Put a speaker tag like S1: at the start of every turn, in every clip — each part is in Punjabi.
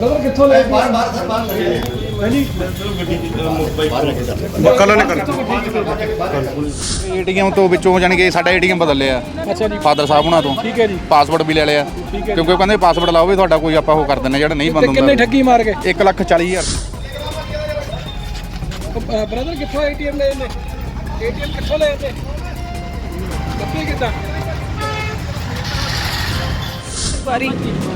S1: ਬ੍ਰਦਰ ਕਿੱਥੋਂ ਲੈ ਕੇ
S2: ਬਾਹਰ ਬਾਹਰ ਸਰ ਬਾਹਰ ਲੱਗੇ
S1: ਹਾਂਜੀ
S2: ਬਾਹਰ ਰੱਖੇ ਸਰ
S3: ਕੱਲ ਨੇ ਕਰ ਏਟੀਐਮ ਤੋਂ ਵਿੱਚੋਂ ਜਾਣੀ ਕਿ ਸਾਡਾ ਏਟੀਐਮ ਬਦਲ ਲਿਆ।
S1: ਅੱਛਾ ਜੀ।
S3: ਫਾਦਰ ਸਾਹਿਬ ਉਹਨਾਂ ਤੋਂ।
S1: ਠੀਕ ਹੈ ਜੀ।
S3: ਪਾਸਵਰਡ ਵੀ ਲੈ ਲਿਆ। ਕਿਉਂਕਿ ਉਹ ਕਹਿੰਦੇ ਪਾਸਵਰਡ ਲਾਓ ਵੀ ਤੁਹਾਡਾ ਕੋਈ ਆਪਾਂ ਉਹ ਕਰ ਦਿੰਨੇ ਜਿਹੜਾ ਨਹੀਂ ਬੰਦ
S1: ਤੇ ਕਿੰਨੇ
S3: ਹੁੰਦਾ।
S1: ਠੱਗੀ ਮਾਰ ਗਏ?
S3: 1 ਲੱਖ 40 ਹਜ਼ਾਰ।
S1: ਬ੍ਰਦਰ ਕਿੱਥੋਂ ਏਟੀਐਮ ਲਏ ਨੇ? ਏਟੀਐਮ ਕਿੱਥੋਂ ਲਏ ਤੇ ਲੱਭੇ ਕਿੱਦਾਂ?
S4: ਵਾਰੀ।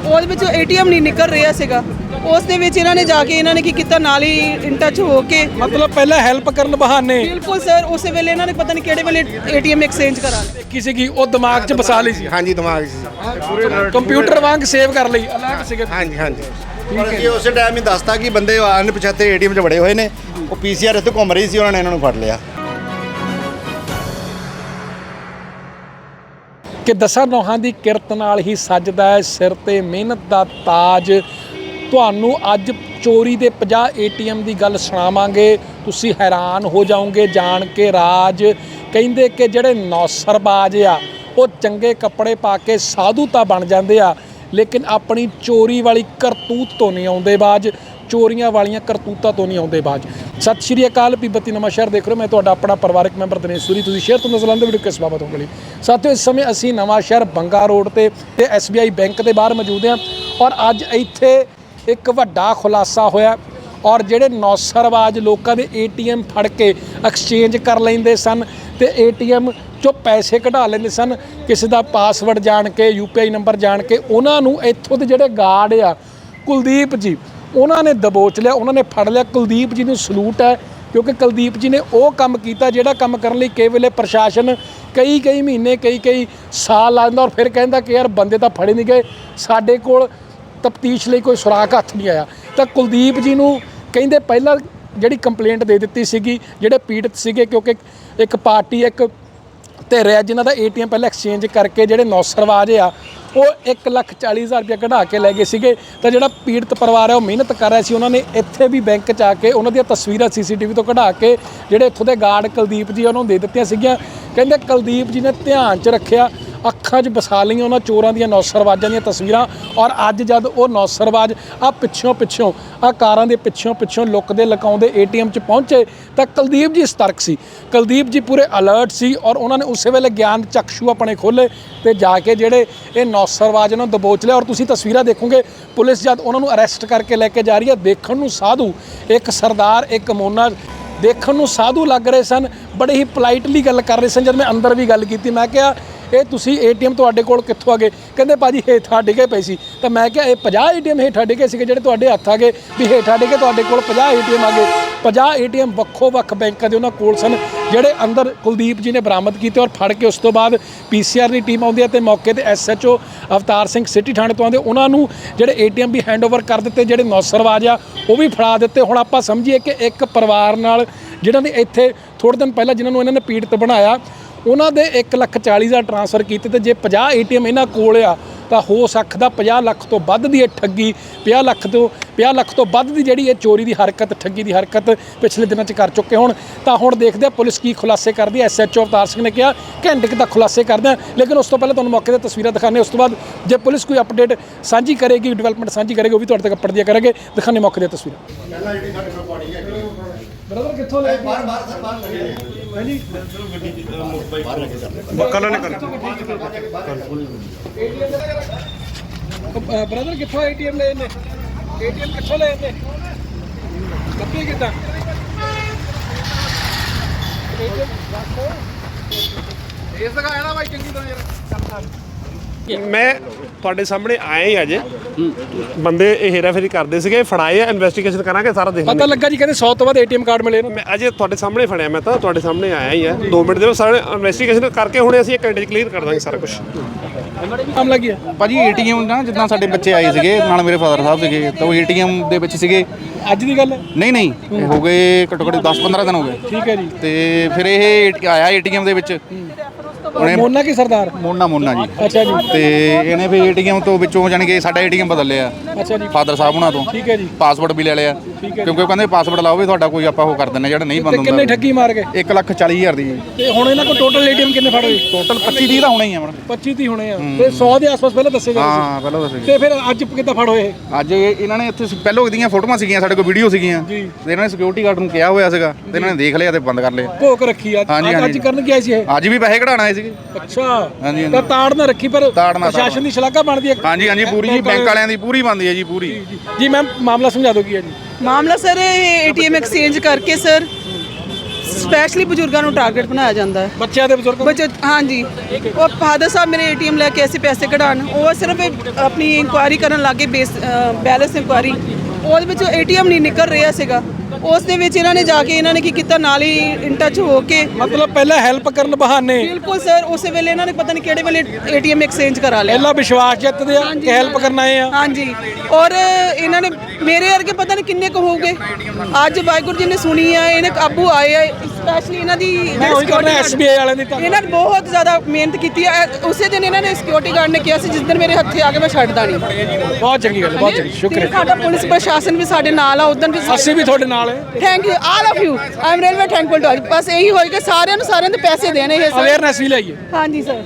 S4: ਉਹਦੇ ਵਿੱਚ ਏਟੀਐਮ ਨਹੀਂ ਨਿਕਲ ਰਿਹਾ ਸੀਗਾ। ਉਸ ਦੇ ਵਿੱਚ ਇਹਨਾਂ ਨੇ ਜਾ ਕੇ ਇਹਨਾਂ ਨੇ ਕੀ ਕੀਤਾ ਨਾਲ ਹੀ ਇਨ ਟੱਚ ਹੋ ਕੇ
S1: ਮਤਲਬ ਪਹਿਲਾਂ ਹੈਲਪ ਕਰਨ ਬਹਾਨੇ।
S4: ਬਿਲਕੁਲ ਸਰ ਉਸੇ ਵੇਲੇ ਇਹਨਾਂ ਨੇ ਪਤਾ ਨਹੀਂ ਕਿਹੜੇ ਵੇਲੇ ਏਟੀਐਮ ਐਕਸਚੇਂਜ ਕਰਾ ਲਿਆ।
S1: ਕਿਸੇ ਕੀ ਉਹ ਦਿਮਾਗ 'ਚ ਬਸਾ ਲਈ ਸੀ।
S3: ਹਾਂਜੀ ਦਿਮਾਗ 'ਚ
S1: ਕੰਪਿਊਟਰ ਵਾਂਗ ਸੇਵ ਕਰ ਲਈ ਅਲੱਗ ਸੀਗੇ।
S3: ਹਾਂਜੀ ਹਾਂਜੀ।
S2: ਪਰ ਅਸੀਂ ਉਸੇ ਟਾਈਮ ਹੀ ਦੱਸਤਾ ਕਿ ਬੰਦੇ ਅਣਪਛਾਤੇ ਏਟੀਐਮ 'ਚ ਵੜੇ ਹੋਏ ਨੇ। ਉਹ ਪੀਸੀਆਰ ਇੱਥੇ ਘੁੰਮ ਰਹੀ ਸੀ ਉਹਨਾਂ ਨੇ ਇਹਨਾਂ ਨੂੰ ਫੜ ਲਿਆ।
S1: ਕਿ ਦਸਾਂ ਨੋਹਾਂ ਦੀ ਕਿਰਤ ਨਾਲ ਹੀ ਸੱਜਦਾ ਹੈ ਸਿਰ ਤੇ ਮਿਹਨਤ ਦਾ ਤਾਜ। ਤੁਹਾਨੂੰ ਅੱਜ ਚੋਰੀ ਦੇ 50 ਏਟੀਐਮ ਦੀ ਗੱਲ ਸੁਣਾਵਾਂਗੇ। ਤੁਸੀਂ ਹੈਰਾਨ ਹੋ ਜਾਓਗੇ, ਜਾਣ ਕੇ ਰਾਜ ਕਹਿੰਦੇ ਕਿ ਜਿਹੜੇ ਨੌਸਰਬਾਜ਼ ਆ, ਉਹ ਚੰਗੇ ਕੱਪੜੇ ਪਾ ਕੇ ਸਾਧੂ ਤਾਂ ਬਣ ਜਾਂਦੇ ਆ, ਲੇਕਿਨ ਆਪਣੀ ਚੋਰੀ ਵਾਲੀ ਕਰਤੂਤ ਤੋਂ ਨਹੀਂ ਆਉਂਦੇ ਬਾਜ। ਚੋਰੀਆਂ ਵਾਲੀਆਂ ਕਰਤੂਤਾਂ ਤੋਂ ਨਹੀਂ ਆਉਂਦੇ ਬਾਜ ਸਤਿ ਸ਼੍ਰੀ ਅਕਾਲ ਪੀਬਤੀ ਨਵਾਂ ਸ਼ਹਿਰ ਦੇਖ ਰਹੇ ਮੈਂ ਤੁਹਾਡਾ ਆਪਣਾ ਪਰਿਵਾਰਕ ਮੈਂਬਰ ਦਿਨੇਸ਼ ਸੂਰੀ। ਤੁਸੀਂ ਸ਼ੇਅਰ ਤੋਂ ਨਜ਼ਰ ਆਉਂਦੇ ਵੀਡੀਓ ਕਿਸ ਬਾਬਤ ਹੋਣੀ ਸਾਥੀਓ, ਇਸ ਸਮੇਂ ਅਸੀਂ ਨਵਾਂ ਸ਼ਹਿਰ ਬੰਗਾ ਰੋਡ ਤੇ ਤੇ SBI ਬੈਂਕ ਦੇ ਬਾਹਰ ਮੌਜੂਦ ਹਾਂ ਔਰ ਅੱਜ ਇੱਥੇ ਇੱਕ ਵੱਡਾ ਖੁਲਾਸਾ ਹੋਇਆ ਔਰ ਜਿਹੜੇ ਨੌਸਰਵਾਜ ਲੋਕਾਂ ਦੇ ਏਟੀਐਮ ਫੜ ਕੇ ਐਕਸਚੇਂਜ ਕਰ ਲੈਂਦੇ ਸਨ ਤੇ ਏਟੀਐਮ ਚੋਂ ਪੈਸੇ ਕਢਾ ਲੈਂਦੇ ਸਨ। ਕਿਸੇ ਦਾ ਪਾਸਵਰਡ ਜਾਣ ਕੇ ਯੂਪੀਆਈ ਨੰਬਰ ਜਾਣ ਕੇ, ਉਹਨਾਂ ਨੂੰ ਇੱਥੋਂ ਦੇ ਜਿਹੜੇ ਗਾਰਡ ਆ, ਕੁਲਦੀਪ ਜੀ ਉਹਨਾਂ ਨੇ ਦਬੋਚ ਲਿਆ, ਉਹਨਾਂ ਨੇ ਫੜ ਲਿਆ। ਕੁਲਦੀਪ ਜੀ ਨੂੰ ਸਲੂਟ ਹੈ, ਕਿਉਂਕਿ ਕੁਲਦੀਪ ਜੀ ਨੇ ਉਹ ਕੰਮ ਕੀਤਾ ਜਿਹੜਾ ਕੰਮ ਕਰਨ ਲਈ ਕਈ ਵੇਲੇ ਪ੍ਰਸ਼ਾਸਨ ਕਈ ਕਈ ਮਹੀਨੇ, ਕਈ ਕਈ ਸਾਲ ਲਾ ਦਿੰਦਾ ਔਰ ਫਿਰ ਕਹਿੰਦਾ ਕਿ ਯਾਰ ਬੰਦੇ ਤਾਂ ਫੜੇ ਨਹੀਂ ਗਏ। ਸਾਡੇ ਕੋਲ ਤਫਤੀਸ਼ ਲਈ ਕੋਈ ਸੁਰਾਖ ਹੱਥ ਨਹੀਂ ਆਇਆ। ਤਾਂ ਕੁਲਦੀਪ ਜੀ ਨੂੰ ਕਹਿੰਦੇ ਪਹਿਲਾਂ ਜਿਹੜੀ ਕੰਪਲੇਂਟ ਦੇ ਦਿੱਤੀ ਸੀਗੀ, ਜਿਹੜੇ ਪੀੜਤ ਸੀਗੇ, ਕਿਉਂਕਿ ਇੱਕ ਪਾਰਟੀ, ਇੱਕ ਧਿਰ ਰਿਆ ਜਿਨ੍ਹਾਂ ਦਾ ਏਟੀਐਮ ਪਹਿਲਾਂ ਐਕਸਚੇਂਜ ਕਰਕੇ ਜਿਹੜੇ ਨੌਸਰਵਾਜ ਆ, ਉਹ 1 ਲੱਖ 40 ਹਜ਼ਾਰ ਰੁਪਏ ਕਢਾ ਕੇ ਲੈ ਗਏ ਸੀਗੇ। ਤਾਂ ਜਿਹੜਾ ਪੀੜਤ ਪਰਿਵਾਰ ਹੈ ਉਹ ਮਿਹਨਤ ਕਰ ਰਿਹਾ ਸੀ। ਉਹਨਾਂ ਨੇ ਇੱਥੇ ਵੀ ਬੈਂਕ 'ਚ ਆ ਕੇ ਉਹਨਾਂ ਦੀਆਂ ਤਸਵੀਰਾਂ ਸੀਸੀਟੀਵੀ ਤੋਂ ਕਢਾ ਕੇ ਜਿਹੜੇ ਇੱਥੋਂ ਦੇ ਗਾਰਡ ਕੁਲਦੀਪ ਜੀ ਉਹਨਾਂ ਨੂੰ ਦੇ ਦਿੱਤੀਆਂ ਸੀਗੀਆਂ। ਕਹਿੰਦੇ ਕੁਲਦੀਪ ਜੀ ਨੇ ਧਿਆਨ 'ਚ ਰੱਖਿਆ ਅੱਖਾਂ 'ਚ ਵਸਾ ਲਈਆਂ ਉਹਨਾਂ ਚੋਰਾਂ ਦੀਆਂ ਨੌਸਰਵਾਜਾਂ ਦੀਆਂ ਤਸਵੀਰਾਂ ਔਰ ਅੱਜ ਜਦ ਉਹ ਨੌਸਰਵਾਜ ਆ ਪਿੱਛੋਂ ਪਿੱਛੋਂ, ਆ ਕਾਰਾਂ ਦੇ ਪਿੱਛੋਂ ਪਿੱਛੋਂ ਲੁਕਦੇ ਲਕਾਉਂਦੇ ਏਟੀਐਮ 'ਚ ਪਹੁੰਚੇ ਤਾਂ ਕੁਲਦੀਪ ਜੀ ਸਤਰਕ ਸੀ। ਕੁਲਦੀਪ ਜੀ ਪੂਰੇ ਅਲਰਟ ਸੀ ਔਰ ਉਹਨਾਂ ਨੇ ਉਸੇ ਵੇਲੇ ਗਿਆਨ ਚਕਸ਼ੂ ਆਪਣੇ ਖੋਲੇ ਤੇ ਜਾ ਕੇ ਜਿਹੜੇ ਇਹ ਨੌਸਰਵਾਜ ਨੂੰ ਦਬੋਚ ਲਿਆ ਔਰ ਤੁਸੀਂ ਤਸਵੀਰਾਂ ਦੇਖੋਗੇ, ਪੁਲਿਸ ਜਦ ਉਹਨਾਂ ਨੂੰ ਅਰੈਸਟ ਕਰਕੇ ਲੈ ਕੇ ਜਾ ਰਹੀ ਹੈ, ਦੇਖਣ ਨੂੰ ਸਾਧੂ, ਇੱਕ ਸਰਦਾਰ, ਇੱਕ ਮੋਨਾ, ਦੇਖਣ ਨੂੰ ਸਾਧੂ ਲੱਗ ਰਹੇ ਸਨ, ਬੜੇ ਹੀ ਪੋਲਾਈਟਲੀ ਗੱਲ ਕਰ ਰਹੇ ਸਨ, ਜਦ ਮੈਂ ਅੰਦਰ ਵੀ ਗੱਲ ਕੀਤੀ, ਮੈਂ ਕਿਹਾ ਇਹ ਤੁਸੀਂ ਏਟੀਐਮ ਤੁਹਾਡੇ ਕੋਲ ਕਿੱਥੋਂ ਆ ਗਏ? ਕਹਿੰਦੇ ਭਾਜੀ ਹੇਠਾਂ ਡਿੱਗੇ ਪਏ ਸੀ। ਤਾਂ ਮੈਂ ਕਿਹਾ, ਇਹ 50 ਏਟੀਐਮ ਹੇਠਾਂ ਡਿੱਗੇ ਸੀਗੇ ਜਿਹੜੇ ਤੁਹਾਡੇ ਹੱਥ ਆ ਗਏ, ਵੀ ਹੇਠਾਂ ਡਿੱਗੇ ਤੁਹਾਡੇ ਕੋਲ 50 ਏਟੀਐਮ ਆ ਗਏ। 50 ਏਟੀਐਮ ਵੱਖੋ ਵੱਖ ਬੈਂਕਾਂ ਦੇ ਉਹਨਾਂ ਕੋਲ ਸਨ, ਜਿਹੜੇ ਅੰਦਰ ਕੁਲਦੀਪ ਜੀ ਨੇ ਬਰਾਮਦ ਕੀਤੇ ਔਰ ਫੜ ਕੇ ਉਸ ਤੋਂ ਬਾਅਦ ਪੀਸੀਆਰ ਦੀ ਟੀਮ ਆਉਂਦੀ ਹੈ ਤੇ ਮੌਕੇ ਤੇ ਐਸਐਚਓ ਅਵਤਾਰ ਸਿੰਘ ਸਿਟੀ ਥਾਣੇ ਤੋਂ ਆਉਂਦੇ। ਉਹਨਾਂ ਨੂੰ ਜਿਹੜੇ ਏਟੀਐਮ ਵੀ ਹੈਂਡਓਵਰ ਕਰ ਦਿੱਤੇ, ਜਿਹੜੇ ਨੌਸਰਵਾਜ ਆ, ਉਹ ਵੀ ਫੜਾ ਦਿੱਤੇ। ਹੁਣ ਆਪਾਂ ਸਮਝੀਏ ਕਿ ਇੱਕ ਪਰਿਵਾਰ ਨਾਲ ਜਿਹਨਾਂ ਨੇ ਇੱਥੇ ਥੋੜੇ ਦਿਨ ਪਹਿਲਾਂ ਜਿਨ੍ਹਾਂ ਨੂੰ ਇਹਨਾਂ ਨੇ ਪੀੜਤ ਬਣਾਇਆ ਉਹਨਾਂ ਦੇ 1 ਲੱਖ 40 ਹਜ਼ਾਰ ਟ੍ਰਾਂਸਫਰ ਕੀਤੇ ਤੇ ਜੇ 50 ਏਟੀਐਮ ਇਹਨਾਂ ਕੋਲ ਆ, ਤਾਂ ਹੋ ਸਕਦਾ 50 ਲੱਖ ਤੋਂ ਵੱਧ ਦੀ ਇਹ ਠੱਗੀ 50 ਲੱਖ ਤੋਂ 50 ਲੱਖ ਤੋਂ ਵੱਧ ਦੀ ਜਿਹੜੀ ਇਹ ਚੋਰੀ ਦੀ ਹਰਕਤ, ਠੱਗੀ ਦੀ ਹਰਕਤ ਪਿਛਲੇ ਦਿਨਾਂ 'ਚ ਕਰ ਚੁੱਕੇ ਹੁਣ। ਤਾਂ ਹੁਣ ਦੇਖਦੇ ਆ ਪੁਲਿਸ ਕੀ ਖੁਲਾਸੇ ਕਰਦੀ ਹੈ ਐਸਐਚਓ ਅਵਤਾਰ ਸਿੰਘ ਨੇ ਕਿਹਾ ਘੰਟੇ ਕੁ ਤੱਕ ਖੁਲਾਸੇ ਕਰਦੇ ਆ। ਲੇਕਿਨ ਉਸ ਤੋਂ ਪਹਿਲਾਂ ਤੁਹਾਨੂੰ ਮੌਕੇ ਤੇ ਤਸਵੀਰਾਂ ਦਿਖਾਣੇ ਉਸ ਤੋਂ ਬਾਅਦ ਜੇ ਪੁਲਿਸ ਕੋਈ ਅਪਡੇਟ ਸਾਂਝੀ ਕਰੇਗੀ, ਡਿਵੈਲਪਮੈਂਟ ਸਾਂਝੀ ਕਰੇਗੀ, ਉਹ ਵੀ ਤੁਹਾਡੇ ਤੱਕ ਪੜਦੀਆਂ ਕਰਾਂਗੇ। ਦਿਖਾਣੇ ਮੌਕੇ ਦੀਆਂ ਤਸਵੀਰਾਂ। ਬ੍ਰਦਰ ਕਿੱਥੋਂ ਲੈ ਕੇ
S2: ਬਾਹਰ ਬਾਹਰ ਸਰ ਬਾਹਰ ਲੱਗੇ
S1: ਹਾਂਜੀ
S2: ਬਾਹਰ ਰੱਖੇ ਸਰ
S3: ਕੱਲ ਨੇ ਕਰ
S1: ਬ੍ਰਦਰ ਕਿੱਥੋਂ ਏਟੀਐਮ ਲਏ ਨੇ ਏਟੀਐਮ ਕਿੱਥੋਂ ਲਏ ਨੇ ਲੱਭੇ ਕਿੱਦਾਂ? ਇਸ ਦਾ ਨਾ ਬਾਈ ਚੰਗੀ ਤਰ੍ਹਾਂ ਯਾਰ।
S5: ਮੈਂ ਤੁਹਾਡੇ ਸਾਹਮਣੇ ਆਏ ਹੀ ਅਜੇ। ਬੰਦੇ ਇਹ ਹੇਰਾਫੇਰੀ ਕਰਦੇ ਸੀਗੇ ਫੜਾਏ ਆ ਇਨਵੈਸਟੀਗੇਸ਼ਨ ਕਰਾਂਗੇ ਸਾਰਾ
S1: ਪਤਾ
S5: ਦੇਖਾਂਗੇ
S1: ਲੱਗਾ ਜੀ ਕਹਿੰਦੇ 100 ਤੋਂ ਵੱਧ ਏਟੀਐਮ ਕਾਰਡ ਮਿਲੇ ਨੇ।
S5: ਮੈਂ ਅਜੇ ਤੁਹਾਡੇ ਸਾਹਮਣੇ ਫੜਿਆ ਮੈਂ ਤਾਂ ਤੁਹਾਡੇ ਸਾਹਮਣੇ ਆਇਆ ਹੀ ਆ। 2 ਮਿੰਟ ਦੇ ਵਿੱਚ ਸਾਰੇ ਇਨਵੈਸਟੀਗੇਸ਼ਨ ਕਰਕੇ ਹੁਣੇ ਅਸੀਂ ਇੱਕ ਘੰਟੇ ਚ ਕਲੀਅਰ ਕਰ ਦਾਂਗੇ ਸਾਰਾ ਕੁਝ
S1: ਨਾਮ ਲੱਗਿਆ
S3: ਭਾਜੀ ਏਟੀਐਮ ਨਾ ਜਿੱਦਾਂ ਸਾਡੇ ਬੱਚੇ ਆਏ ਸੀਗੇ ਨਾਲ ਮੇਰੇ ਫਾਦਰ ਸਾਹਿਬ ਸੀਗੇ ਤਾਂ ਉਹ ਏਟੀਐਮ ਦੇ ਵਿੱਚ ਸੀਗੇ।
S1: ਅੱਜ ਦੀ ਗੱਲ ਹੈ?
S3: ਨਹੀਂ ਨਹੀਂ ਇਹ ਹੋ ਗਏ ਘੱਟੋ ਘੱਟ 10 15 ਦਿਨ ਹੋ ਗਏ।
S1: ਠੀਕ ਹੈ ਜੀ।
S3: ਤੇ ਫਿਰ ਇਹ ਆਇਆ ਏਟੀਐਮ ਦੇ ਵਿੱਚ। ਉਹਨੇ
S1: ਮੋਨਾ ਕੀ ਸਰਦਾਰ?
S3: ਮੋਨਾ ਮੋਨਾ ਜੀ।
S1: ਅੱਛਾ ਜੀ।
S3: ਤੇ ਇਹਨੇ ਫਿਰ ਏਟੀਐਮ ਤੋਂ ਵਿੱਚੋਂ ਜਾਣੀ ਕਿ ਸਾਡਾ ਏਟੀਐਮ ਬਦਲ ਲਿਆ।
S1: ਅੱਛਾ ਜੀ।
S3: ਫਾਦਰ ਸਾਹਿਬ ਉਹਨਾਂ ਤੋਂ।
S1: ਠੀਕ ਹੈ ਜੀ।
S3: ਪਾਸਵਰਡ ਵੀ ਲੈ ਲਿਆ। ਕਿਉਂਕਿ ਉਹ ਕਹਿੰਦੇ ਪਾਸਵਰਡ ਲਾਓ ਵੀ ਤੁਹਾਡਾ ਕੋਈ ਆਪਾਂ ਉਹ ਕਰ ਦਿੰਦੇ ਜਿਹੜਾ ਨਹੀਂ ਬੰਦ
S1: ਤੇ ਕਿੰਨੇ
S3: ਹੁੰਦਾ
S1: ਠੱਗੀ ਮਾਰ ਗਏ?
S3: 1 ਲੱਖ 40 ਹਜ਼ਾਰ ਦੀ।
S1: ਤੇ ਹੁਣ ਇਹਨਾਂ ਕੋਲ ਟੋਟਲ ਏਟੀਐਮ ਕਿੰਨੇ ਫੜ ਹੋਏ?
S3: ਟੋਟਲ 25 30 ਦਾ ਹੋਣਾ ਹੀ ਆ ਮੈਡਮ
S1: 25 ਤੀ ਹੋਣੇ ਆ। ਤੇ 100 ਦੇ ਆਸ-ਪਾਸ ਪਹਿਲਾਂ ਦੱਸੇ ਗਏ
S3: ਹਾਂ ਪਹਿਲਾਂ ਦੱਸੋ
S1: ਤੇ ਫਿਰ ਅੱਜ ਕਿੱਦਾਂ ਫੜ ਹੋਏ?
S3: ਅੱਜ ਇਹ- ਇਹਨਾਂ ਨੇ ਇੱਥੇ ਪਹਿਲੋਂ ਦੀਆਂ ਫੋਟੋਆਂ ਸੀਗੀਆਂ ਸਾਡੇ ਕੋਲ ਵੀਡੀਓ ਸੀਗੀਆਂ। ਤੇ ਇਹਨਾਂ ਨੇ ਸਿਕਿਉਰਿਟੀ ਗਾਰਡ ਨੂੰ ਕਿਹਾ ਹੋਇਆ ਸੀਗਾ ਤੇ ਇਹਨਾਂ ਨੇ ਦੇਖ ਲਿਆ ਤੇ ਬੰਦ ਕਰ ਲਿਆ।
S1: ਭੋਕ ਰੱਖੀ ਆ। ਅੱਜ-। ਕਰਨ ਕੀ ਆਏ ਸੀ ਇਹ?
S3: ਅੱਜ ਵੀ ਪੈਸੇ ਕਢਾਉਣ ਆਏ ਸੀਗੇ।
S1: ਅੱਛਾ। ਤਾਂ ਤਾੜ ਨਾ ਰੱਖੀ ਪਰ ਪ੍ਰਸ਼ਾਸਨ ਦੀ ਸ਼ਲਾਘਾ ਬਣਦੀ ਹੈ।
S3: ਹਾਂਜੀ ਹਾਂਜੀ ਪੂਰੀ ਜੀ ਬੈਂਕ ਵਾਲਿਆਂ ਦੀ ਪੂਰੀ ਬੰਦੀ ਹੈ ਜੀ ਪੂਰੀ?
S1: ਜੀ ਮੈਮ ਮਾਮਲਾ ਸਮਝਾ ਦਿਓ ਕੀ ਹੈ ਜੀ?
S4: ਮਾਮਲਾ ਸਰ ਇਹ ਏਟੀਐਮ ਐਕਸਚੇਂਜ ਕਰਕੇ ਸਰ ਸਪੈਸ਼ਲੀ ਬਜ਼ੁਰਗਾਂ ਨੂੰ ਟਾਰਗੇਟ ਬਣਾਇਆ ਜਾਂਦਾ ਹੈ।
S1: ਬੱਚਿਆਂ ਦੇ ਬਜ਼ੁਰਗ
S4: ਬੱਚੇ ਹਾਂਜੀ। ਉਹ ਫਾਦਰ ਸਾਹਿਬ ਮੇਰੇ ਏਟੀਐਮ ਲੈ ਕੇ ਅਸੀਂ ਪੈਸੇ ਕਢਾਉਣ। ਉਹ ਸਿਰਫ ਆਪਣੀ ਇਨਕੁਆਇਰੀ ਕਰਨ ਲੱਗੇ ਬੈਲੈਂਸ ਇਨਕੁਆਇਰੀ ਉਹਦੇ ਵਿੱਚ ਏਟੀਐਮ ਨਹੀਂ ਨਿਕਲ ਰਿਹਾ ਸੀਗਾ। ਉਸ ਦੇ ਵਿੱਚ ਇਹਨਾਂ ਨੇ ਜਾ ਕੇ ਇਹਨਾਂ ਨੇ ਕੀ ਕੀਤਾ ਨਾਲ ਹੀ ਇਨ ਟੱਚ ਹੋ ਕੇ
S1: ਮਤਲਬ ਪਹਿਲਾਂ ਹੈਲਪ ਕਰਨ ਬਹਾਨੇ
S4: ਬਿਲਕੁਲ ਸਰ ਉਸੇ ਵੇਲੇ ਇਹਨਾਂ ਨੇ ਪਤਾ ਨਹੀਂ ਕਿਹੜੇ ਵੇਲੇ ਏਟੀਐਮ ਐਕਸਚੇਂਜ ਕਰਾ ਲਿਆ।
S1: ਪਹਿਲਾਂ ਵਿਸ਼ਵਾਸ ਜਿੱਤਦੇ ਆ ਕਿ ਹੈਲਪ ਕਰਨ ਆਏ ਆ।
S4: ਹਾਂਜੀ। ਔਰ ਇਹਨਾਂ ਨੇ ਮੇਰੇ ਵਰਗੇ ਪਤਾ ਨਹੀਂ ਕਿੰਨੇ ਕੁ ਹੋਊਗੇ। ਅੱਜ ਵਾਹਿਗੁਰੂ ਜੀ ਨੇ ਸੁਣੀ ਆ ਇਹਨੇ ਕਾਬੂ ਆਏ ਆ ਸਪੈਸ਼ਲੀ ਇਹਨਾਂ ਦੀ
S1: ਮੈਂ ਉਹੀ ਕਰਨਾ ਐਸਬੀਆਈ ਵਾਲਿਆਂ ਦੀ ਤਾਂ
S4: ਇਹਨਾਂ ਨੇ ਬਹੁਤ ਜ਼ਿਆਦਾ ਮਿਹਨਤ ਕੀਤੀ ਹੈ। ਉਸੇ ਦਿਨ ਇਹਨਾਂ ਨੇ ਸਿਕਿਉਰਿਟੀ ਗਾਰਡ ਨੇ ਕਿਹਾ ਸੀ ਜਿਸ ਦਿਨ ਮੇਰੇ ਹੱਥੇ ਆ ਕੇ ਮੈਂ ਛੱਡਦਾ ਨਹੀਂ।
S1: ਬਹੁਤ ਚੰਗੀ ਗੱਲ ਹੈ, ਬਹੁਤ ਚੰਗੀ ਸ਼ੁਕਰੀਆ।
S4: ਸਾਡਾ ਪੁਲਿਸ ਪ੍ਰਸ਼ਾਸਨ ਵੀ ਸਾਡੇ ਨਾਲ ਆ ਉਦੋਂ ਵੀ
S1: ਅਸੀਂ ਵੀ ਤੁਹਾਡੇ ਨਾਲ ਹੈ।
S4: Thank you all of you I am really thankful to ਬਸ ਇਹੀ ਹੋਏਗਾ ਸਾਰਿਆਂ ਨੂੰ ਸਾਰਿਆਂ ਦੇ ਪੈਸੇ ਦੇਣੇ ਇਹ
S1: ਅਵੇਅਰਨੈਸ ਵੀ ਲਈਏ।
S4: ਹਾਂਜੀ ਸਰ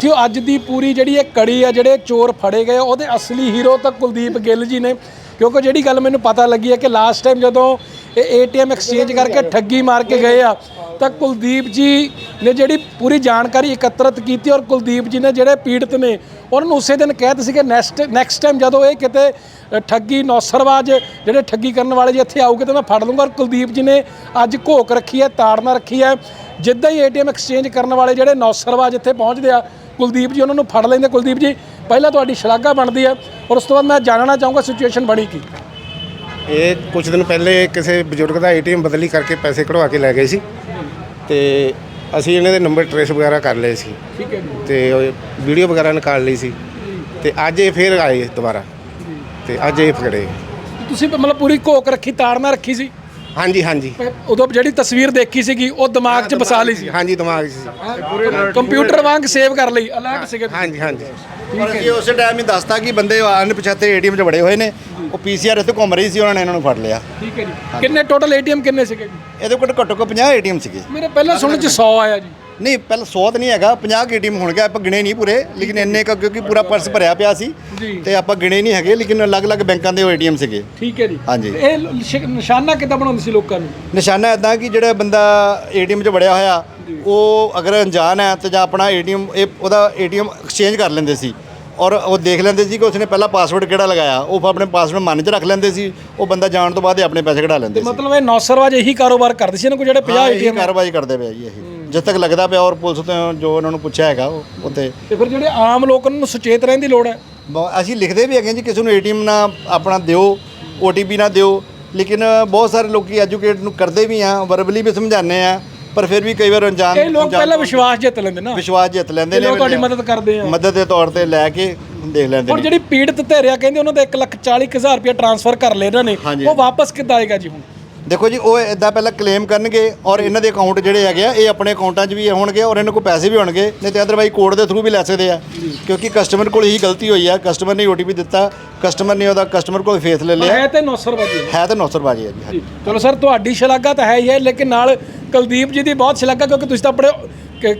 S1: ਜੀ ਅੱਜ ਦੀ ਪੂਰੀ ਜਿਹੜੀ ਇਹ ਕੜੀ ਆ ਜਿਹੜੇ ਚੋਰ ਫੜੇ ਗਏ ਉਹਦੇ ਅਸਲੀ ਹੀਰੋ ਤਾਂ ਕੁਲਦੀਪ ਗਿੱਲ ਜੀ ਨੇ। ਕਿਉਂਕਿ ਜਿਹੜੀ ਗੱਲ ਮੈਨੂੰ ਪਤਾ ਲੱਗੀ ਹੈ ਕਿ ਲਾਸਟ ਟਾਈਮ ਜਦੋਂ ਇਹ ਏਟੀਐਮ ਐਕਸਚੇਂਜ ਕਰਕੇ ਠੱਗੀ ਮਾਰ ਕੇ ਗਏ ਆ। ਤਾਂ ਕੁਲਦੀਪ ਜੀ ਨੇ ਜਿਹੜੀ ਪੂਰੀ ਜਾਣਕਾਰੀ ਇਕੱਤਰਿਤ ਕੀਤੀ ਔਰ ਕੁਲਦੀਪ ਜੀ ਨੇ ਜਿਹੜੇ ਪੀੜਤ ਨੇ, ਉਹਨਾਂ ਨੂੰ ਉਸੇ ਦਿਨ ਕਹਿ ਦਿੱਤੇ ਸੀ ਕਿ ਨੈਕਸਟ ਨੈਕਸਟ ਟਾਈਮ ਜਦੋਂ ਇਹ ਕਿਤੇ ਠੱਗੀ ਨੌਸਰਵਾਜ ਜਿਹੜੇ ਠੱਗੀ ਕਰਨ ਵਾਲੇ ਜੀ ਇੱਥੇ ਆਊਗੇ ਤਾਂ ਮੈਂ ਫੜ ਲੂੰਗਾ ਔਰ ਕੁਲਦੀਪ ਜੀ ਨੇ ਅੱਜ ਘੋਕ ਰੱਖੀ ਹੈ ਤਾੜਨਾ ਰੱਖੀ ਹੈ। ਜਿੱਦਾਂ ਹੀ ਏਟੀਐਮ ਐਕਸਚੇਂਜ ਕਰਨ ਵਾਲੇ ਜਿਹੜੇ ਨੌਸਰਵਾਜ ਇੱਥੇ ਪਹੁੰਚਦੇ ਆ, ਕੁਲਦੀਪ ਜੀ ਉਹਨਾਂ ਨੂੰ ਫੜ ਲੈਂਦੇ। ਕੁਲਦੀਪ ਜੀ, ਪਹਿਲਾਂ ਤੁਹਾਡੀ ਸ਼ਲਾਘਾ ਬਣਦੀ ਹੈ। ਔਰ ਉਸ ਤੋਂ ਬਾਅਦ ਮੈਂ ਜਾਣਨਾ ਚਾਹੂੰਗਾ ਸਿਚੁਏਸ਼ਨ ਬਣੀ ਕੀ।
S6: ਇਹ ਕੁਝ ਦਿਨ ਪਹਿਲੇ ਕਿਸੇ ਬਜ਼ੁਰਗ ਦਾ ਏਟੀਐਮ ਬਦਲੀ ਕਰਕੇ ਪੈਸੇ ਕਢਵਾ ਕੇ ਲੈ ਗਏ ਸੀ। ਤੇ ਅਸੀਂ ਇਹਨਾਂ ਦੇ ਨੰਬਰ ਟ੍ਰੇਸ ਵਗੈਰਾ ਕਰ ਲਏ ਸੀ।
S1: ਠੀਕ ਹੈ
S6: ਤੇ ਵੀਡੀਓ ਵਗੈਰਾ ਨਿਕਾਲ ਲਈ ਸੀ। ਤੇ ਅੱਜ ਇਹ ਫੇਰ ਆਏ ਦੁਬਾਰਾ। ਤੇ ਅੱਜ ਇਹ ਫੜੇ
S1: ਤੁਸੀਂ ਮਤਲਬ ਪੂਰੀ ਘੋਕ ਰੱਖੀ ਤਾੜਨਾ ਰੱਖੀ ਸੀ?
S6: ਹਾਂਜੀ ਹਾਂਜੀ।
S1: ਉਦੋਂ ਜਿਹੜੀ ਤਸਵੀਰ ਦੇਖੀ ਸੀਗੀ ਉਹ ਦਿਮਾਗ 'ਚ ਬਸਾ ਲਈ ਸੀ।
S6: ਹਾਂਜੀ ਦਿਮਾਗ 'ਚ ਸੀ।
S1: ਕੰਪਿਊਟਰ ਵਾਂਗ ਸੇਵ ਕਰ ਲਈ ਅਲਰਟ ਸੀਗੇ।
S6: ਹਾਂਜੀ ਹਾਂਜੀ।
S2: ਪਰ ਅਸੀਂ ਉਸੇ ਟਾਈਮ ਹੀ ਦੱਸਤਾ ਕਿ ਬੰਦੇ ਅਣਪਛਾਤੇ ਏਟੀਐਮ 'ਚ ਵੜੇ ਹੋਏ ਨੇ। ਉਹ ਪੀਸੀਆਰ ਇੱਥੇ ਘੁੰਮ ਰਹੀ ਸੀ ਉਹਨਾਂ ਨੇ ਇਹਨਾਂ ਨੂੰ ਫੜ ਲਿਆ।
S1: ਠੀਕ ਹੈ ਜੀ। ਕਿੰਨੇ ਟੋਟਲ ਏਟੀਐਮ ਕਿੰਨੇ ਸੀਗੇ ਜੀ?
S2: ਇਹਦੇ ਕੋਲ ਘੱਟੋ ਘੱਟ 50 ਏਟੀਐਮ ਸੀਗੇ।
S1: ਮੇਰੇ ਪਹਿਲਾਂ ਸੁਣਨ 'ਚ 100 ਆਇਆ ਜੀ।
S2: ਨਹੀਂ ਪਹਿਲਾਂ 100 ਤਾਂ ਨਹੀਂ ਹੈਗਾ 50 ਏਟੀਐਮ ਹੋਣਗੇ ਆਪਾਂ ਗਿਣੇ ਨਹੀਂ ਪੂਰੇ ਲੇਕਿਨ ਇੰਨੇ ਕੁ ਕਿਉਂਕਿ ਪੂਰਾ ਪਰਸ ਭਰਿਆ ਪਿਆ ਸੀ
S1: ਜੀ।
S2: ਤੇ ਆਪਾਂ ਗਿਣੇ ਨਹੀਂ ਹੈਗੇ ਲੇਕਿਨ ਅਲੱਗ-ਅਲੱਗ ਬੈਂਕਾਂ ਦੇ ਏਟੀਐਮ ਸੀਗੇ।
S1: ਠੀਕ ਹੈ ਜੀ।
S2: ਹਾਂਜੀ।
S1: ਇਹ ਲ- ਨਿਸ਼ਾਨਾ ਕਿੱਦਾਂ ਬਣਾਉਂਦੇ ਸੀ ਲੋਕਾਂ ਨੂੰ?
S2: ਨਿਸ਼ਾਨਾ ਇਦਾਂ ਕਿ ਜਿਹੜਾ ਬੰਦਾ ਏਟੀਐਮ 'ਚ ਵੜਿਆ ਹੋਇਆ ਉਹ ਅਗਰ ਅਣਜਾਣ ਹੈ ਤੇ ਜਾਂ ਆਪਣਾ ਏਟੀਐਮ ਇਹ ਉਹਦਾ ਏਟੀਐਮ ਐਕਸਚੇਂਜ ਕਰ ਲੈਂਦੇ ਸੀ। ਔਰ ਉਹ ਦੇਖ ਲੈਂਦੇ ਸੀ ਕਿ ਉਸਨੇ ਪਹਿਲਾਂ ਪਾਸਵਰਡ ਕਿਹੜਾ ਲਗਾਇਆ ਉਹ ਆਪਣੇ ਪਾਸਵਰਡ ਮਨ 'ਚ ਰੱਖ ਲੈਂਦੇ ਸੀ ਉਹ ਬੰਦਾ ਜਾਣ ਤੋਂ ਬਾਅਦ ਹੀ ਆਪਣੇ ਪੈਸੇ ਕਢਾ ਲੈਂਦੇ ਸੀ।
S1: ਮਤਲਬ ਇਹ ਨੌਸਰਵਾਜ ਇਹੀ ਕਾਰੋਬਾਰ ਕਰਦੇ ਸੀ ਇਹਨਾਂ ਕੋਲ ਜਿਹੜੇ 50
S2: ਹਾਂ, ਇਹੀ
S1: ਏਟੀਐਮ
S2: ਕਾਰਵਾਈ ਕਰਦੇ ਪਏ ਜੀ ਇਹ। ਜਦ ਤੱਕ ਲੱਗਦਾ ਪਿਆ ਔਰ ਪੁਲਿਸ ਤੋਂ ਜੋ ਉਹਨਾਂ ਨੂੰ ਪੁੱਛਿਆ ਹੈਗਾ ਉਹ ਉੱਤੇ
S1: ਤੇ ਫਿਰ ਜਿਹੜੇ ਆਮ ਲੋਕਾਂ ਨੂੰ ਸੁਚੇਤ ਰਹਿਣ ਦੀ ਲੋੜ ਹੈ?
S2: ਬ- ਅਸੀਂ ਲਿਖਦੇ ਵੀ ਹੈਗੇ ਜੀ ਕਿਸੇ ਨੂੰ ਏਟੀਐਮ ਨਾ ਆਪਣਾ ਦਿਓ ਓਟੀਪੀ ਨਾ ਦਿਓ। ਲੇਕਿਨ ਬਹੁਤ ਸਾਰੇ ਲੋਕੀ ਐਜੂਕੇਟ ਨੂੰ ਕਰਦੇ ਵੀ ਆ ਵਰਬਲੀ ਵੀ ਸਮਝਾਉਂਦੇ ਆ ਪਰ ਫਿਰ ਵੀ ਕਈ ਵਾਰ ਅਣਜਾਣ
S1: ਇਹ ਲੋਕ
S2: ਅਣਜਾਣ
S1: ਪਹਿਲਾਂ ਵਿਸ਼ਵਾਸ ਜਿੱਤ ਲੈਂਦੇ ਨਾ।
S2: ਵਿਸ਼ਵਾਸ ਜਿੱਤ ਲੈਂਦੇ
S1: ਇਹ
S2: ਨੇ
S1: ਲੋਕ ਤੁਹਾਡੀ ਮਦਦ ਕਰਦੇ ਆ।
S2: ਮਦਦ ਦੇ ਤੌਰ ਤੇ ਲੈ ਕੇ ਦੇਖ ਲੈਂਦੇ
S1: ਹੁਣ
S2: ਨੇ।
S1: ਜਿਹੜੀ ਪੀੜਤ ਧਿਰਿਆ ਕਹਿੰਦੇ ਉਹਨਾਂ ਦਾ 1 ਲੱਖ 40 ਹਜ਼ਾਰ ਰੁਪਏ ਟ੍ਰਾਂਸਫਰ ਕਰ ਲਏ ਇਹਨਾਂ ਨੇ।
S2: ਹਾਂਜੀ।
S1: ਉਹ ਵਾਪਸ ਕਿੱਦਾਂ ਆਏਗਾ ਜੀ ਹੁਣ?
S2: ਦੇਖੋ ਜੀ ਉਹ ਇਦਾਂ ਪਹਿਲਾਂ ਕਲੇਮ ਕਰਨਗੇ ਔਰ ਇਹਨਾਂ ਦੇ ਅਕਾਊਂਟ ਜਿਹੜੇ ਹੈਗੇ ਆ ਇਹ ਆਪਣੇ ਅਕਾਊਂਟਾਂ 'ਚ ਵੀ ਹੋਣਗੇ ਔਰ ਇਹਨਾਂ ਕੋਲ ਪੈਸੇ ਵੀ ਹੋਣਗੇ ਨਹੀਂ ਤੇ ਅਦਰਵਾਈਜ਼ ਕੋਡ ਦੇ ਥਰੂ ਵੀ ਲੈ ਸਕਦੇ ਆ। ਕਿਉਂਕਿ ਕਸਟਮਰ ਕੋਲ ਹੀ ਗਲਤੀ ਹੋਈ ਆ ਕਸਟਮਰ ਨੇ ਓਟੀਪੀ ਦਿੱਤਾ ਕਸਟਮਰ ਨੇ ਉਹਦਾ ਕਸਟਮਰ ਕੋਲ ਫੇਥ ਲੈ ਲਿਆ।
S1: ਹੈ ਤੇ ਨੌਸਰਵਾਜੀ
S2: ਹੈ ਤਾਂ ਨੌਸਰਬਾਜੀ ਹੈ ਜੀ।
S1: ਚਲੋ ਸਰ ਤੁਹਾਡੀ ਸ਼ਲਾਘਾ ਤਾਂ ਹੈ ਹੀ ਹੈ ਲੇਕਿਨ ਨਾਲ ਕੁਲਦੀਪ ਜੀ ਦੀ ਬਹੁਤ ਸ਼ਲਾਘਾ ਕਿਉਂਕਿ ਤੁਸੀਂ ਤਾਂ ਆਪਣੇ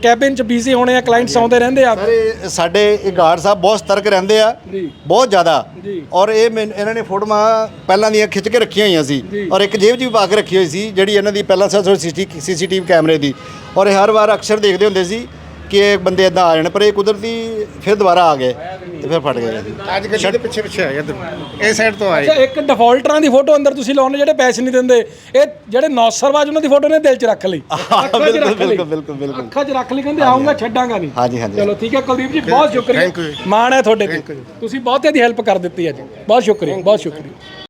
S1: ਕੈਬਿਨ 'ਚ ਬਿਜ਼ੀ ਹੋਣੇ ਆ ਕਲਾਇੰਟਸ ਆਉਂਦੇ ਰਹਿੰਦੇ ਆ।
S2: ਸਰ ਇਹ ਸਾਡੇ ਇਹ ਗਾਰਡ ਸਾਹਿਬ ਬਹੁਤ ਸਤਰਕ ਰਹਿੰਦੇ ਆ।
S1: ਜੀ।
S2: ਬਹੁਤ ਜ਼ਿਆਦਾ।
S1: ਜੀ।
S2: ਔਰ ਇਹ ਮੈਨ- ਇਹਨਾਂ ਨੇ ਫੋਟੋਆਂ ਪਹਿਲਾਂ ਦੀਆਂ ਖਿੱਚ ਕੇ ਰੱਖੀਆਂ ਹੋਈਆਂ ਸੀ। ਔਰ ਇੱਕ ਜੇਬ 'ਚ ਵੀ ਪਾ ਕੇ ਰੱਖੀ ਹੋਈ ਸੀ ਜਿਹੜੀ ਇਹਨਾਂ ਦੀ ਪਹਿਲਾਂ ਸੀਸੀਟੀਵੀ ਕੈਮਰੇ ਦੀ। ਔਰ ਇਹ ਹਰ ਵਾਰ ਅਕਸਰ ਦੇਖਦੇ ਹੁੰਦੇ ਸੀ ਕਿ ਇਹ ਬੰਦੇ ਇਦਾਂ ਆ ਜਾਣ ਪਰ ਇਹ ਕੁਦਰਤੀ ਫਿਰ ਦੁਬਾਰਾ ਆ ਗਏ ਤੇ ਫਿਰ ਫਟ ਗਏ।
S6: ਅੱਜ ਗੱਡੀ ਦੇ ਪਿੱਛੇ ਪਿੱਛੇ ਇੱਧਰ। ਇਹ ਸਾਈਡ ਤੋਂ ਆਏ।
S1: ਅੱਛਾ ਇੱਕ ਡਿਫਾਲਟਰਾਂ ਦੀ ਫੋਟੋ ਅੰਦਰ ਤੁਸੀਂ ਲਾਉਣੇ ਜਿਹੜੇ ਪੈਸੇ ਨਹੀਂ ਦਿੰਦੇ ਇਹ ਜਿਹੜੇ ਨੌਸਰਵਾਜ ਉਹਨਾਂ ਦੀ ਫੋਟੋ ਨੇ ਦਿਲ 'ਚ ਰੱਖ ਲਈ।
S2: ਬਿਲਕੁਲ, ਬਿਲਕੁਲ, ਬਿਲਕੁਲ, ਬਿਲਕੁਲ।
S1: ਅੱਖਾਂ 'ਚ ਰੱਖ ਲਈ ਕਹਿੰਦੇ ਆਉਂਗਾ ਛੱਡਾਂਗਾ ਨਹੀਂ।
S2: ਹਾਂਜੀ, ਹਾਂਜੀ।
S1: ਚਲੋ ਠੀਕ ਹੈ ਕੁਲਦੀਪ ਜੀ ਬਹੁਤ ਸ਼ੁਕਰੀਆ. ਮਾਣ ਹੈ ਤੁਹਾਡੇ ਤੇ। ਤੁਸੀਂ ਬਹੁਤ ਇਹਦੀ ਹੈਲਪ ਕਰ ਦਿੱਤੀ ਅੱਜ। ਬਹੁਤ ਸ਼ੁਕਰੀਆ ਬਹੁਤ ਸ਼ੁਕਰੀਆ।